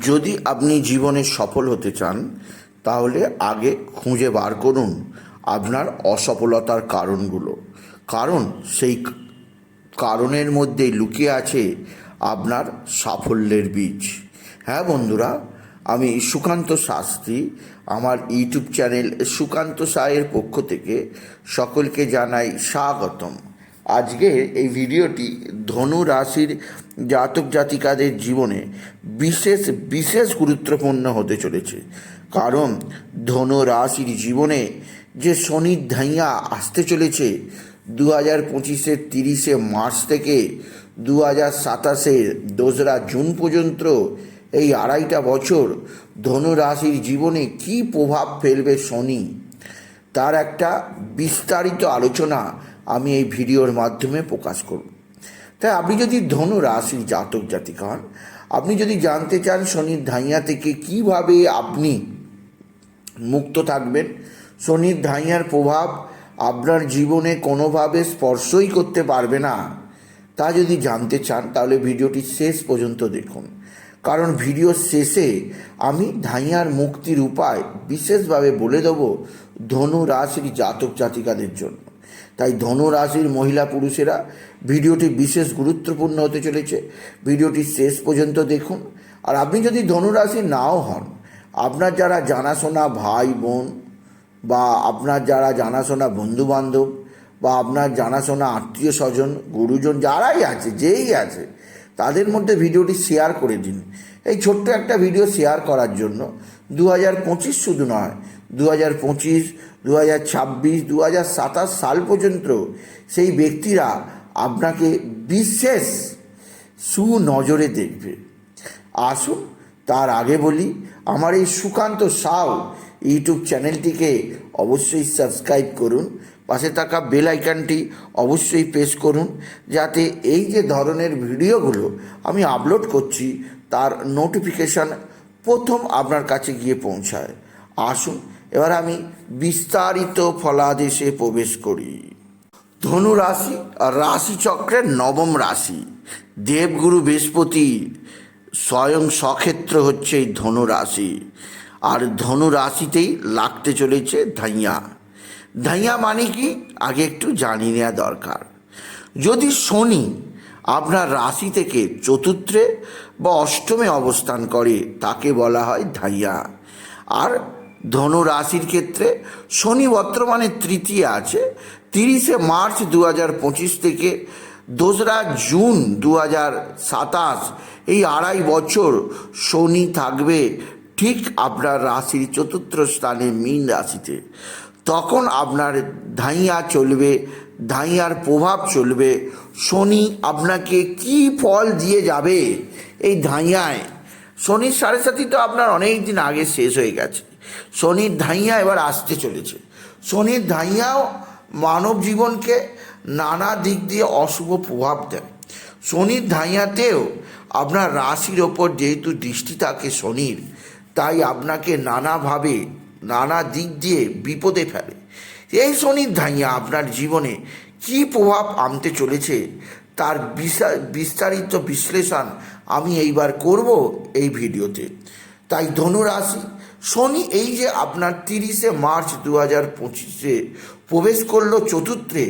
যদি আপনি জীবনে সফল হতে চান, তাহলে আগে খুঁজে বার করুন আপনার অসফলতার কারণগুলো। কারণ সেই কারণের মধ্যে লুকিয়ে আছে আপনার সাফল্যের বীজ। হ্যাঁ বন্ধুরা, আমি সুকান্ত শাস্ত্রী, আমার ইউটিউব চ্যানেল সুকান্ত সায়ের পক্ষ থেকে সকলকে জানাই স্বাগতম। আজকে এই ভিডিওটি ধনু রাশির জাতক জাতিকাদের জীবনে বিশেষ বিশেষ গুরুত্বপূর্ণ হতে চলেছে। কারণ ধনু রাশির জীবনে যে শনির ধাইয়া আসতে চলেছে দু হাজার পঁচিশের তিরিশে মার্চ থেকে দু হাজার সাতাশের দোসরা জুন পর্যন্ত এই আড়াইটা বছর ধনু রাশির জীবনে কী প্রভাব ফেলবে শনি? তার একটা বিস্তারিত আলোচনা আমি এই ভিডিওর মাধ্যমে প্রকাশ করব। তাই আপনি যদি ধনু রাশির জাতক জাতিকা হন, আপনি যদি জানতে চান শনির ধাইয়া থেকে কীভাবে আপনি মুক্ত থাকবেন, শনির ধাইয়ার প্রভাব আপনার জীবনে কোনোভাবে স্পর্শই করতে পারবে না, তা যদি জানতে চান, তাহলে ভিডিওটি শেষ পর্যন্ত দেখুন। কারণ ভিডিওর শেষে আমি ধাইয়ার মুক্তির উপায় বিশেষভাবে বলে দেবো ধনু রাশির জাতক জাতিকাদের জন্য। তাই ধনু রাশির মহিলা পুরুষেরা ভিডিওটি বিশেষ গুরুত্বপূর্ণ হতে চলেছে। ভিডিওটি শেষ পর্যন্ত দেখুন। আর আপনি যদি ধনু রাশি নাও হন, আপনার যারা জানাশোনা ভাই, বোন বা আপনার যারা জানাশোনা বন্ধু বান্ধব বা আপনার জানাশোনা আত্মীয় স্বজন গুরুজন যারাই আছে, যেই আছে, তাদের মধ্যে ভিডিওটি শেয়ার করে দিন। এই ছোট্ট একটা ভিডিও শেয়ার করার জন্য দু হাজার পঁচিশ শুধু নয়, দু হাজার পঁচিশ দু হাজার ছাব্বিশ দু হাজার সাতাশ সাল পর্যন্ত সেই ব্যক্তিরা আপনাকে বিশেষ সুনজরে দেখবে। আসুন তার আগে বলি, আমার এই সুকান্ত সাউ ইউটিউব চ্যানেলটিকে অবশ্যই সাবস্ক্রাইব করুন, পাশে থাকা বেল আইকনটি অবশ্যই প্রেস করুন, যাতে এই যে ধরনের ভিডিওগুলো আমি আপলোড করছি, তার নোটিফিকেশান প্রথম আপনার কাছে গিয়ে পৌঁছায়। আসুন এবার আমি বিস্তারিত ফলাদেশে প্রবেশ করি। ধনু রাশি আর রাশিচক্রের নবম রাশি। দেবগুরু বৃহস্পতি স্বয়ং সক্ষেত্র হচ্ছে এই ধনু রাশি। আর ধনু রাশিতেই লাগতে চলেছে ধাইয়া। ধাইয়া মানে কি? আগে একটু জানিয়ে নেওয়া দরকার। যদি শনি আপনার রাশি থেকে চতুর্থে বা অষ্টমে অবস্থান করে, তাকে বলা হয় ধাইয়া। আর ধনু রাশির ক্ষেত্রে শনি বর্তমানে তৃতীয় আছে। তিরিশে মার্চ দু হাজার পঁচিশ থেকে দোসরা জুন দু হাজার সাতাশ এই আড়াই বছর শনি থাকবে ঠিক আপনার রাশির চতুর্থ স্থানে মীন রাশিতে। তখন আপনার ধাইয়া চলবে, ধাইয়ার প্রভাব চলবে। শনি আপনাকে কি ফল দিয়ে যাবে এই ধাইয়ায়? শনির সাড়ে সাথী তো আপনার অনেক দিন আগে শেষ হয়ে গেছে। শনির ধাইয়া এবার আসতে চলেছে। শনির ধাইয়াও মানব জীবনকে নানা দিক দিয়ে অশুভ প্রভাব দেয়। শনির ধাইয়াতেও আপনার রাশির ওপর যেহেতু দৃষ্টি থাকে শনির, তাই আপনাকে নানাভাবে নানা দিক দিয়ে বিপদে ফেলে। এই শনির ধাইয়া আপনার জীবনে কী প্রভাব আনতে চলেছে তার বিস্তারিত বিশ্লেষণ আমি এইবার করব এই ভিডিওতে। তাই ধনুরাশি শনি এই যে আপনার তিরিশে মার্চ দু হাজার পঁচিশে প্রবেশ করল চতুর্থে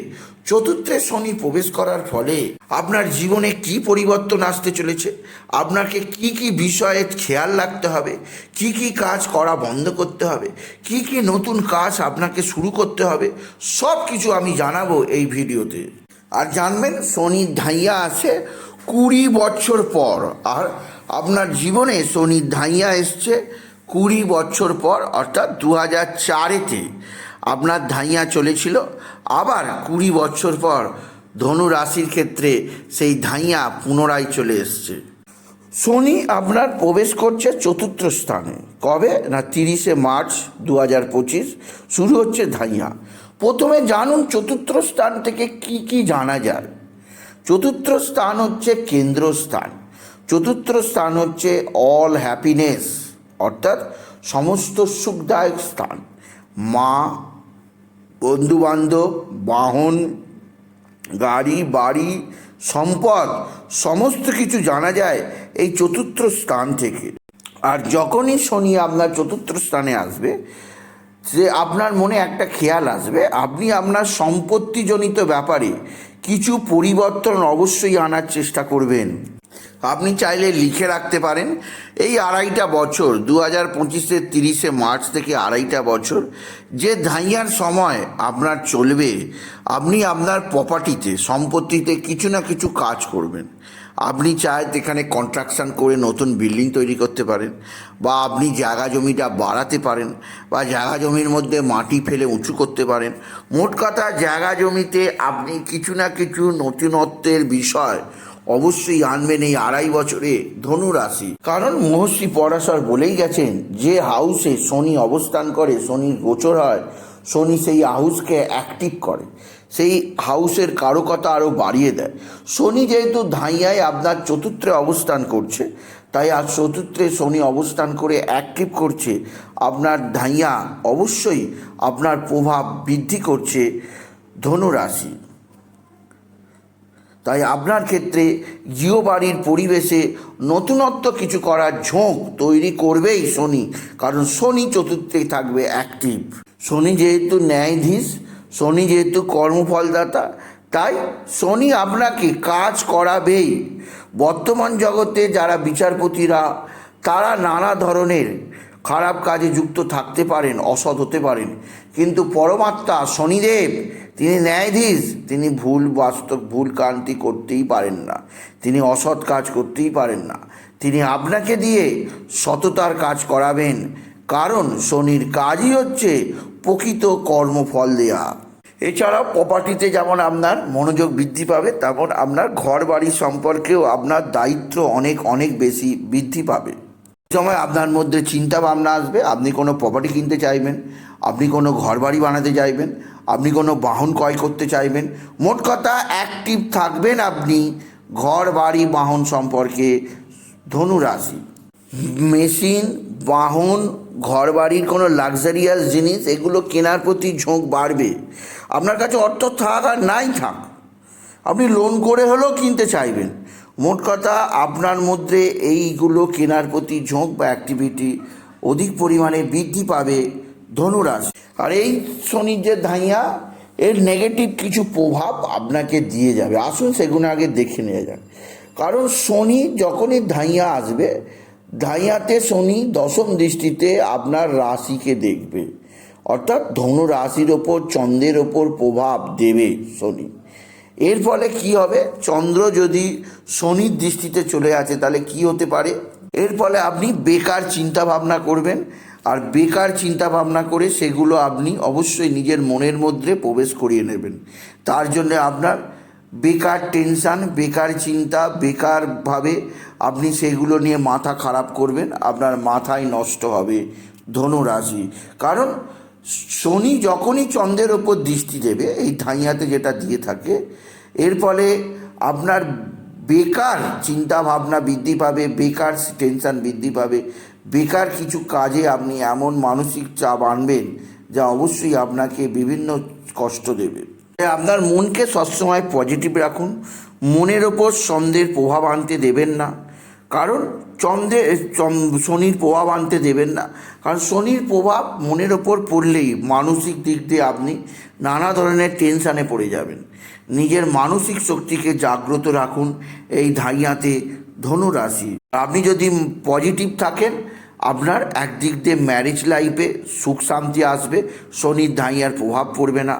চতুর্থে শনি প্রবেশ করার ফলে আপনার জীবনে কি পরিবর্তন আসতে চলেছে? আপনাকে কি কি বিষয়ে খেয়াল রাখতে হবে? কি কি কাজ করা বন্ধ করতে হবে? কি কি নতুন কাজ আপনাকে শুরু করতে হবে? সব কিছু আমি জানাব এই ভিডিওতে। আর জানবেন শনি ধাইয়া আছে কুড়ি বছর পর। আর আপনার জীবনে শনি ধাইয়া এসছে কুড়ি বছর পর, অর্থাৎ দু হাজার চারেতে আপনার ধাইয়া চলেছিল। আবার কুড়ি বছর পর ধনু রাশির ক্ষেত্রে সেই ধাইয়া পুনরায় চলে এসছে। শনি আপনার প্রবেশ করছে চতুর্থ স্থানে। কবে? না, তিরিশে মার্চ দু হাজার পঁচিশ। শুরু হচ্ছে ধাইয়া। প্রথমে জানুন চতুর্থ স্থান থেকে কি কি জানা যায়। চতুর্থ স্থান হচ্ছে কেন্দ্রস্থান। চতুর্থ স্থান হচ্ছে অল হ্যাপিনেস অর্থাৎ সমস্ত সুখদায়ক স্থান। মা, বন্ধুবান্ধব, বাহন, গাড়ি, বাড়ি, সম্পদ, সমস্ত কিছু জানা যায় এই চতুর্থ স্থান থেকে। আর যখনই শনি আপনার চতুর্থ স্থানে আসবে, যে আপনার মনে একটা খেয়াল আসবে, আপনি আপনার সম্পত্তিজনিত ব্যাপারে কিছু পরিবর্তন অবশ্যই আনার চেষ্টা করবেন। আপনি চাইলে লিখে রাখতে পারেন। এই আড়াইটা বছর দু হাজার পঁচিশের তিরিশে মার্চ থেকে আড়াইটা বছর, যে ধাইয়ার সময় আপনার চলবে, আপনি আপনার প্রপার্টিতে সম্পত্তিতে কিছু না কিছু কাজ করবেন। আপনি চায় এখানে কন্ট্রাকশন করে নতুন বিল্ডিং তৈরি করতে পারেন, বা আপনি জায়গা জমিটা বাড়াতে পারেন, বা জায়গা জমির মধ্যে মাটি ফেলে উঁচু করতে পারেন। মোট কথা, জায়গা জমিতে আপনি কিছু না কিছু নতুনত্বের বিষয় অবশ্যই আনবেন এই আড়াই বছরে ধনু রাশি কারণ মহর্ষি পরাশর বলেই গেছেন যে হাউসে শনি অবস্থান করে, শনির গোচর হয়, শনি সেই হাউসকে অ্যাক্টিভ করে। সেই হাউসের কারকতা আরও বাড়িয়ে দেয়। শনি যেহেতু ধাইয়ায় আপনার চতুর্থে অবস্থান করছে, তাই আর চতুর্থে শনি অবস্থান করে অ্যাক্টিভ করছে, আপনার ধাইয়া অবশ্যই আপনার প্রভাব বৃদ্ধি করছে ধনুরাশি। তাই আপনার ক্ষেত্রে জিও বাড়ির পরিবেশে নতুনত্ব কিছু করার ঝোঁক তৈরি করবেই শনি, কারণ শনি চতুর্থে থাকবে অ্যাক্টিভ শনি যেহেতু ন্যায়াধীশ, শনি যেহেতু কর্মফলদাতা, তাই শনি আপনাকে কাজ করাবেই। বর্তমান জগতে যারা বিচারপতিরা, তারা নানা ধরনের খারাপ কাজে যুক্ত থাকতে পারেন, অসৎ হতে পারেন। কিন্তু পরমাত্মা শনিদেব, তিনি ন্যায়াধীশ, তিনি ভুল বাস্তব, ভুল কান্তি করতেই পারেন না। তিনি অসৎ কাজ করতেই পারেন না। তিনি আপনাকে দিয়ে সততার কাজ করাবেন। কারণ শনির কাজই হচ্ছে প্রকৃত কর্মফল দেয়া। এছাড়াও প্রপার্টিতে যেমন আপনার মনোযোগ বৃদ্ধি পাবে, তেমন আপনার ঘর বাড়ি সম্পর্কেও আপনার দায়িত্ব অনেক অনেক বেশি বৃদ্ধি পাবে। সময় আপনার মধ্যে চিন্তা ভাবনা আসবে, আপনি কোনো প্রপার্টি কিনতে চাইবেন, আপনি কোনো ঘর বাড়ি বানাতে চাইবেন, আপনি কোনো বাহন ক্রয় করতে চাইবেন, মোট কথা অ্যাক্টিভ থাকবেন আপনি ঘর বাড়ি বাহন সম্পর্কে ধনুরাশি। মেশিন, বাহন ঘর বাড়ির কোনো লাক্সারিয়াস জিনিস, এগুলো কেনার প্রতি ঝোঁক বাড়বে। আপনার কাছে অর্থ থাক আর নাই থাক, আপনি লোন করে হলেও কিনতে চাইবেন। মোট কথা, আপনার মধ্যে এইগুলো কেনার প্রতি ঝোঁক বা অ্যাক্টিভিটি অধিক পরিমাণে বৃদ্ধি পাবে ধনুরাশি। আর এই শনির যে ধাইয়া, এর নেগেটিভ কিছু প্রভাব আপনাকে দিয়ে যাবে। আসুন সেগুলো আগে দেখে নিয়ে যান। কারণ শনি যখনই ধাইয়া আসবে, ধাইয়াতে শনি দশম দৃষ্টিতে আপনার রাশিকে দেখবে। অর্থাৎ ধনু রাশির ওপর, চন্দ্রের ওপর প্রভাব দেবে শনি। এর ফলে কি হবে? চন্দ্র যদি শনির দৃষ্টিতে চলে আসে, তাহলে কি হতে পারে? এর ফলে আপনি বেকার চিন্তা ভাবনা করবেন, আর বেকার চিন্তা ভাবনা করে সেগুলো আপনি অবশ্যই নিজের মনের মধ্যে প্রবেশ করিয়ে নেবেন। তার জন্য আপনার বেকার টেনশান, বেকার চিন্তা বেকারভাবে আপনি সেগুলো নিয়ে মাথা খারাপ করবেন, আপনার মাথায় নষ্ট হবে ধনুরাশি। কারণ শনি যখনই চন্দ্রের ওপর দৃষ্টি দেবে, এই ধাইয়াতে যেটা দিয়ে থাকে, এর ফলে আপনার বেকার চিন্তা ভাবনা বৃদ্ধি পাবে, বেকার টেনশন বৃদ্ধি পাবে, বেকার কিছু কাজে আপনি এমন মানসিক চাপ আনবেন যা অবশ্যই আপনাকে বিভিন্ন কষ্ট দেবে। আপনার মনকে সবসময় পজিটিভ রাখুন, মনের ওপর সন্দেহের প্রভাব আনতে দেবেন না। কারণ চন্দ্রে শনির প্রভাব আনতে দেবেন না। কারণ শনির প্রভাব মনের ওপর পড়লেই মানসিক দিক দিয়ে আপনি নানা ধরনের টেনশানে পড়ে যাবেন। নিজের মানসিক শক্তিকে জাগ্রত রাখুন এই ধাইয়াতে ধনুরাশি আপনি যদি পজিটিভ থাকেন, আপনার একদিক দিয়ে ম্যারেজ লাইফে সুখ শান্তি আসবে, শনির ধাইয়ার প্রভাব পড়বে না।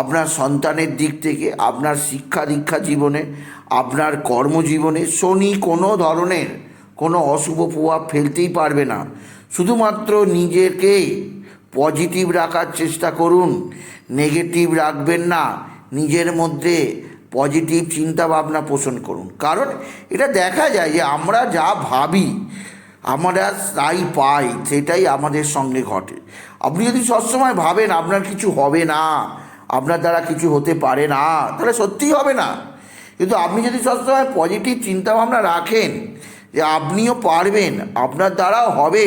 আপনার সন্তানের দিক থেকে, আপনার শিক্ষা দীক্ষা জীবনে আপনার কর্মজীবনে শনি কোনো ধরনের কোনো অশুভ প্রভাব ফেলতেই পারবে না। শুধুমাত্র নিজেকে পজিটিভ রাখার চেষ্টা করুন, নেগেটিভ রাখবেন না, নিজের মধ্যে পজিটিভ চিন্তা ভাবনা পোষণ করুন। কারণ এটা দেখা যায় যে আমরা যা ভাবি, আমরা তাই পাই, সেটাই আমাদের সঙ্গে ঘটে। আপনি যদি সবসময় ভাবেন, আপনার কিছু হবে না, আপনার দ্বারা কিছু হতে পারে না, তাহলে সত্যিই হবে না। কিন্তু আপনি যদি সবসময় পজিটিভ চিন্তাভাবনা রাখেন, যে আপনিও পারবেন, আপনার দ্বারাও হবে,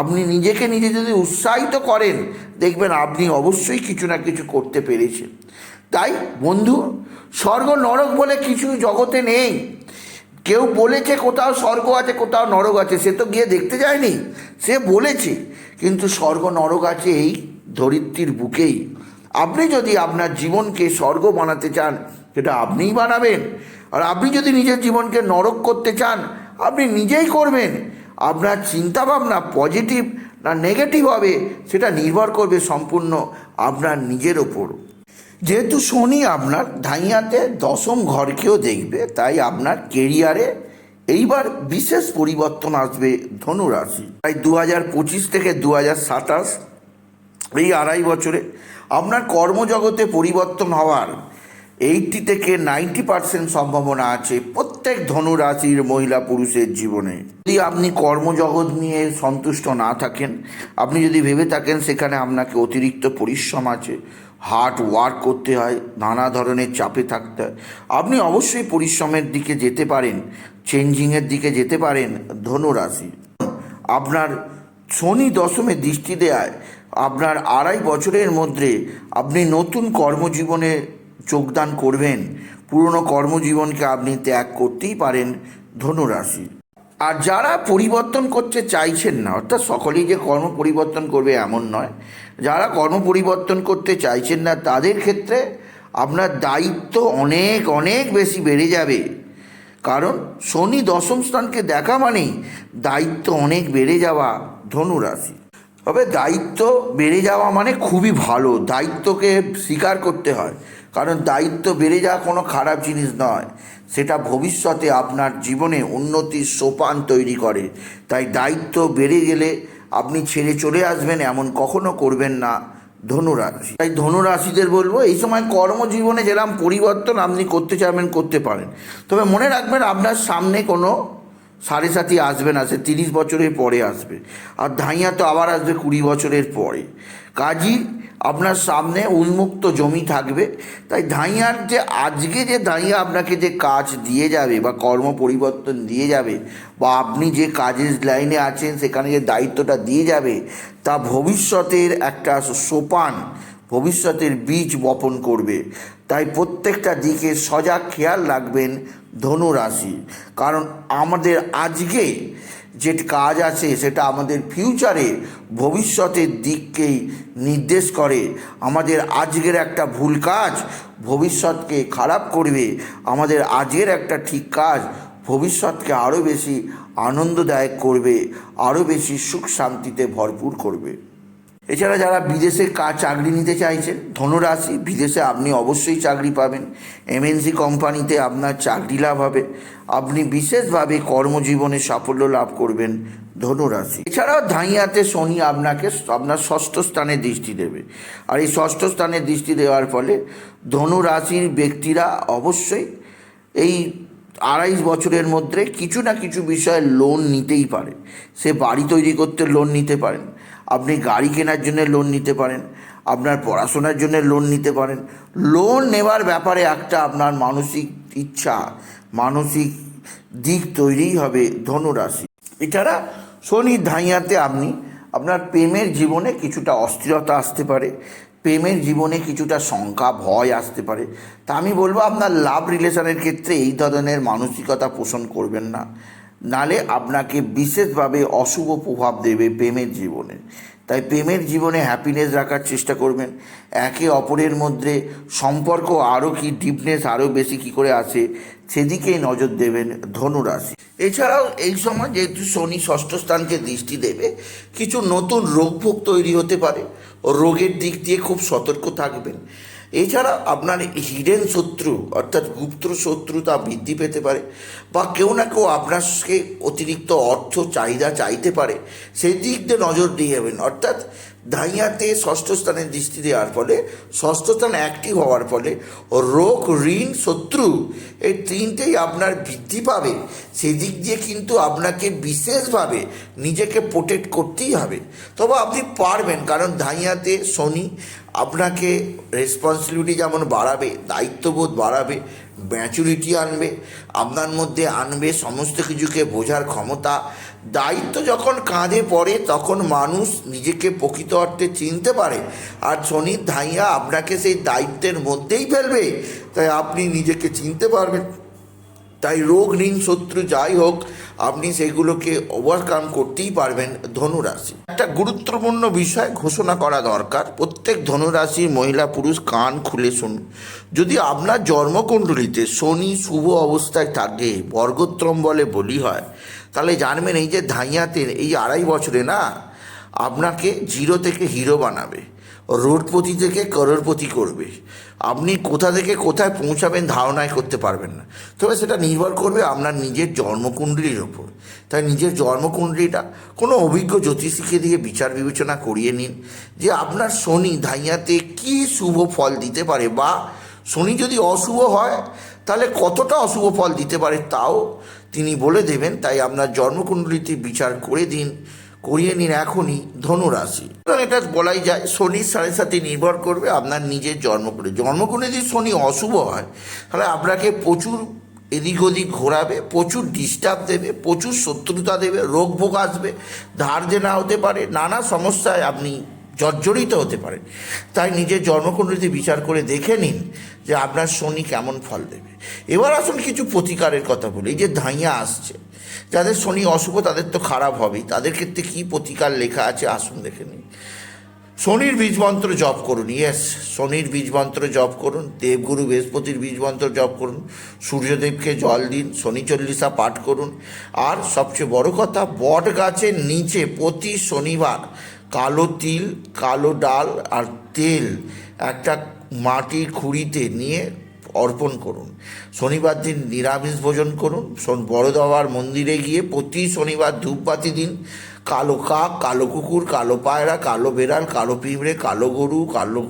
আপনি নিজেকে নিজে যদি উৎসাহিত করেন, দেখবেন আপনি অবশ্যই কিছু না কিছু করতে পেরেছেন। তাই বন্ধু, স্বর্গ নরক বলে কিছু জগতে নেই। কেউ বলেছে কোথাও স্বর্গ আছে, কোথাও নরক আছে, সে তো গিয়ে দেখতে যায়নি, সে বলেছে, কিন্তু স্বর্গ নরক আছে এই ধরিত্রীর বুকেই। আপনি যদি আপনার জীবনকে স্বর্গ বানাতে চান সেটা আপনিই বানাবেন। আর আপনি যদি নিজের জীবনকে নরক করতে চান, আপনি নিজেই করবেন। আপনার চিন্তাভাবনা পজিটিভ না নেগেটিভ হবে, সেটা নির্ভর করবে সম্পূর্ণ আপনার নিজের ওপর। যেহেতু শনি আপনার ধাইয়াতে দশম ঘরকেও দেখবে, তাই আপনার কেরিয়ারে এইবার বিশেষ পরিবর্তন আসবে ধনুরাশি। তাই দু হাজার পঁচিশ থেকে দু হাজার সাতাশ, এই আড়াই বছরে আপনার কর্মজগতে পরিবর্তন হওয়ার এইটটি থেকে নাইনটি পার্সেন্ট সম্ভাবনা আছে প্রত্যেক ধনুরাশির মহিলা পুরুষের জীবনে। যদি আপনি কর্মজগৎ নিয়ে সন্তুষ্ট না থাকেন, আপনি যদি ভেবে থাকেন সেখানে আপনাকে অতিরিক্ত পরিশ্রম আছে হার্ড ওয়ার্ক করতে হয়, নানা ধরনের চাপে থাকতে হয়, আপনি অবশ্যই পরিশ্রমের দিকে যেতে পারেন চেঞ্জিংয়ের দিকে যেতে পারেন ধনুরাশি। আপনার শনি দশমে দৃষ্টি দেয় আপনার আড়াই বছরের মধ্যে আপনি নতুন কর্মজীবনে যোগদান করবেন। পুরনো কর্মজীবনকে আপনি ত্যাগ করতেই পারেন ধনুরাশি। আর যারা পরিবর্তন করতে চাইছেন না, অর্থাৎ সকলেই যে কর্ম পরিবর্তন করবে এমন নয়, যারা কর্ম পরিবর্তন করতে চাইছেন না, তাদের ক্ষেত্রে আপনার দায়িত্ব অনেক অনেক বেশি বেড়ে যাবে। কারণ শনি দশম স্থানকে দেখা মানেই দায়িত্ব অনেক বেড়ে যাওয়া ধনুরাশি। তবে দায়িত্ব বেড়ে যাওয়া মানে খুবই ভালো, দায়িত্বকে স্বীকার করতে হয়। কারণ দায়িত্ব বেড়ে যাওয়া কোনো খারাপ জিনিস নয়। সেটা ভবিষ্যতে আপনার জীবনে উন্নতির সোপান তৈরি করে। তাই দায়িত্ব বেড়ে গেলে আপনি ছেড়ে চলে আসবেন এমন কখনো করবেন না ধনুরাশি। তাই ধনুরাশিদের বলব, এই সময় কর্মজীবনে যেরকম পরিবর্তন আপনি করতে চাইবেন, করতে পারেন। তবে মনে রাখবেন, আপনার সামনে কোনো সাড়ে সাথী আসবে না, সে তিরিশ বছরের পরে আসবে। আর ধাইয়া তো আবার আসবে কুড়ি বছরের পরে। কাজী, আপনার সামনে উন্মুক্ত জমি থাকবে। তাই ধাইয়ার যে, আজকে যে ধাইয়া আপনাকে যে কাজ দিয়ে যাবে বা কর্ম পরিবর্তন দিয়ে যাবে বা আপনি যে কাজের লাইনে আছেন, সেখানে যে দায়িত্বটা দিয়ে যাবে, তা ভবিষ্যতের একটা সোপান ভবিষ্যতের বীজ বপন করবে। তাই প্রত্যেকটা দিকে সজাগ খেয়াল রাখবেন ধনু রাশি কারণ আমাদের আজকে যে কাজ আছে, সেটা আমাদের ফিউচারে ভবিষ্যতের দিককেই নির্দেশ করে। আমাদের আজকের একটা ভুল কাজ ভবিষ্যৎকে খারাপ করবে। আমাদের আজকের একটা ঠিক কাজ ভবিষ্যৎকে আরও বেশি আনন্দদায়ক করবে, আরও বেশি সুখ শান্তিতে ভরপুর করবে। এছাড়া যারা বিদেশে কাজ চাকরি নিতে চাইছেন, ধনুরাশি, বিদেশে আপনি অবশ্যই চাকরি পাবেন। এমএনসি কোম্পানিতে আপনার চাকরি লাভ হবে। আপনি বিশেষভাবে কর্মজীবনে সাফল্য লাভ করবেন ধনুরাশি। এছাড়াও ধাইয়াতে শনি আপনাকে আপনার ষষ্ঠ স্থানে দৃষ্টি দেবে। আর এই ষষ্ঠ স্থানে দৃষ্টি দেওয়ার ফলে ধনুরাশির ব্যক্তিরা অবশ্যই এই আড়াইশ বছরের মধ্যে কিছু না কিছু বিষয়ে লোন নিতেই পারে। সে বাড়ি তৈরি করতে লোন নিতে পারেন। আপনি গাড়ি কেনার জন্য লোন নিতে পারেন, আপনার পড়াশোনার জন্য লোন নিতে পারেন। লোন নেওয়ার ব্যাপারে একটা আপনার মানসিক ইচ্ছা, মানসিক দিক তৈরিই হবে ধনুরাশি। এছাড়া শনি ধাইয়াতে আপনি আপনার প্রেমের জীবনে কিছুটা অস্থিরতা আসতে পারে, প্রেমের জীবনে কিছুটা শঙ্কা, ভয় আসতে পারে। তা আমি বলব আপনার লাভ রিলেশনের ক্ষেত্রে এই ধরনের মানসিকতা পোষণ করবেন না। নালে আপনাকে বিশেষভাবে অশুভ প্রভাব দেবে প্রেমের জীবনে। তাই প্রেমের জীবনে হ্যাপিনেস রাখার চেষ্টা করবেন। একে অপরের মধ্যে সম্পর্ক আরও কি ডিপনেস আরও বেশি কি করে আসে, সেদিকেই নজর দেবেন ধনুরাশি। এছাড়াও এই সময় যেহেতু শনি ষষ্ঠ স্থানকে দৃষ্টি দেবে, কিছু নতুন রোগ ভোগ তৈরি হতে পারে। রোগের দিক দিয়ে খুব সতর্ক থাকবেন। এছাড়া আপনার হিডেন শত্রু, অর্থাৎ গুপ্ত শত্রুতা বৃদ্ধি পেতে পারে, বা কেউ না কেউ আপনাকে অতিরিক্ত অর্থ, চাহিদা চাইতে পারে সেই দিক দিয়ে নজর দিয়ে যাবেন। অর্থাৎ ধাইয়াতে ষষ্ঠ স্থানে দৃষ্টি দেওয়ার ফলে, ষষ্ঠ স্থান অ্যাক্টিভ হওয়ার ফলে রোগ, ঋণ, শত্রু এই তিনটেই আপনার বৃদ্ধি পাবে। সেদিক দিয়ে কিন্তু আপনাকে বিশেষভাবে নিজেকে প্রোটেক্ট করতেই হবে। তবে আপনি পারবেন, কারণ ধাইয়াতে শনি আপনাকে রেসপন্সিবিলিটি যেমন বাড়াবে, দায়িত্ববোধ বাড়াবে ম্যাচুরিটি আনবে, আপনার মধ্যে আনবে, সমস্ত কিছুকে বোঝার ক্ষমতা দায়িত্ব যখন কাঁধে পড়ে, তখন মানুষ নিজেকে প্রকৃত অর্থে চিনতে পারে। আর শনির ধাইয়া আপনাকে সেই দায়িত্বের মধ্যেই ফেলবে, তাই আপনি নিজেকে চিনতে পারবেন। তাই রোগ, ঋণ, শত্রু যাই হোক আপনি সেগুলোকে ওভারকাম করতেই পারবেন ধনুরাশি। একটা গুরুত্বপূর্ণ বিষয় ঘোষণা করা দরকার, প্রত্যেক ধনুরাশির মহিলা পুরুষ কান খুলে শুনুন। যদি আপনার জন্মকুণ্ডলিতে শনি শুভ অবস্থায় থাকে বর্গোত্তম বলে বলি হয়, তাহলে জানবেন এই যে ধাইয়াতে এই আড়াই বছরে না, আপনাকে জিরো থেকে হিরো বানাবে। রোডপতি থেকে করোড়পতি করবে। আপনি কোথা থেকে কোথায় পৌঁছাবেন ধারণায় করতে পারবেন না। তবে সেটা নির্ভর করবে আপনার নিজের জন্মকুণ্ডলীর ওপর। তাই নিজের জন্মকুণ্ডলীটা কোনো অভিজ্ঞ জ্যোতিষীকে দিয়ে বিচার বিবেচনা করিয়ে নিন যে আপনার শনি ধাইয়াতে কী শুভ ফল দিতে পারে বা শনি যদি অশুভ হয়, তাহলে কতটা অশুভ ফল দিতে পারে তাও তিনি বলে দেবেন। তাই আপনার জন্মকুণ্ডলীতে বিচার করে দিন। করিয়ে নিন এখনই ধনুরাশি। এটা বলাই যায় শনির সাড়ে সাথে নির্ভর করবে আপনার নিজের জন্মকুণে জন্মকুণে যদি শনি অশুভ হয়, তাহলে আপনাকে প্রচুর এদিক ওদিক ঘোরাবে, প্রচুর ডিস্টার্ব দেবে, প্রচুর শত্রুতা দেবে, রোগ ভোগ আসবে, ধার যে না হতে পারে, নানা সমস্যায় আপনি জর্জরিত হতে পারেন তাই নিজের জন্মকুণ্ডলীতে বিচার করে দেখে নিন যে আপনার শনি কেমন ফল দেবে। এবার আসুন কিছু প্রতিকারের কথা বলি। এই যে ধাইয়া আসছে, যাদের শনি অশুভ, তাদের তো খারাপ হবেই। তাদের ক্ষেত্রে কী প্রতিকার লেখা আছে আসুন দেখে নিন শনির বীজ মন্ত্র জপ করুন। ইয়েস শনির বীজ মন্ত্র জপ করুন। দেবগুরু বৃহস্পতির বীজ মন্ত্র জপ করুন। সূর্যদেবকে জল দিন। শনি চল্লিশা পাঠ করুন। আর সবচেয়ে বড় কথা, বট গাছের নিচে প্রতি শনিবার কালো তিল, কালো ডাল আর তেল একটা মাটির খুঁড়িতে নিয়ে অর্পণ করুন। শনিবার দিন নিরামিষ ভোজন করুন। শন- বড় মন্দিরে গিয়ে প্রতি শনিবার ধূপবাতি দিন। কালো কাক, কালো কুকুর, কালো পায়রা, কালো বেড়াল, কালো পিঁপড়ে, কালো গরু, কালো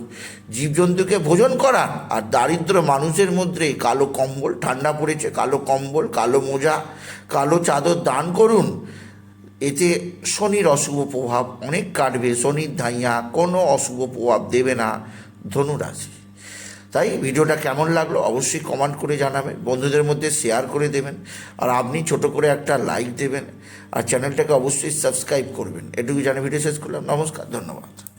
জীবজন্তুকে ভোজন করান। আর দারিদ্র মানুষের মধ্যে কালো কম্বল, ঠান্ডা পড়েছে, কালো কম্বল, কালো মোজা, কালো চাদর দান করুন। এতে শনির অশুভ প্রভাব অনেক কাটবে, শনির ধাইয়া কোনো অশুভ প্রভাব দেবে না ধনুরাশি। তাই ভিডিওটা কেমন লাগল অবশ্যই কমেন্ট করে জানাবেন, বন্ধুদের মধ্যে শেয়ার করে দেবেন, আর আপনি ছোট করে একটা লাইক দেবেন, আর চ্যানেলটাকে অবশ্যই সাবস্ক্রাইব করবেন। এটুকু জানে ভিডিও শেষ করলাম, নমস্কার, ধন্যবাদ।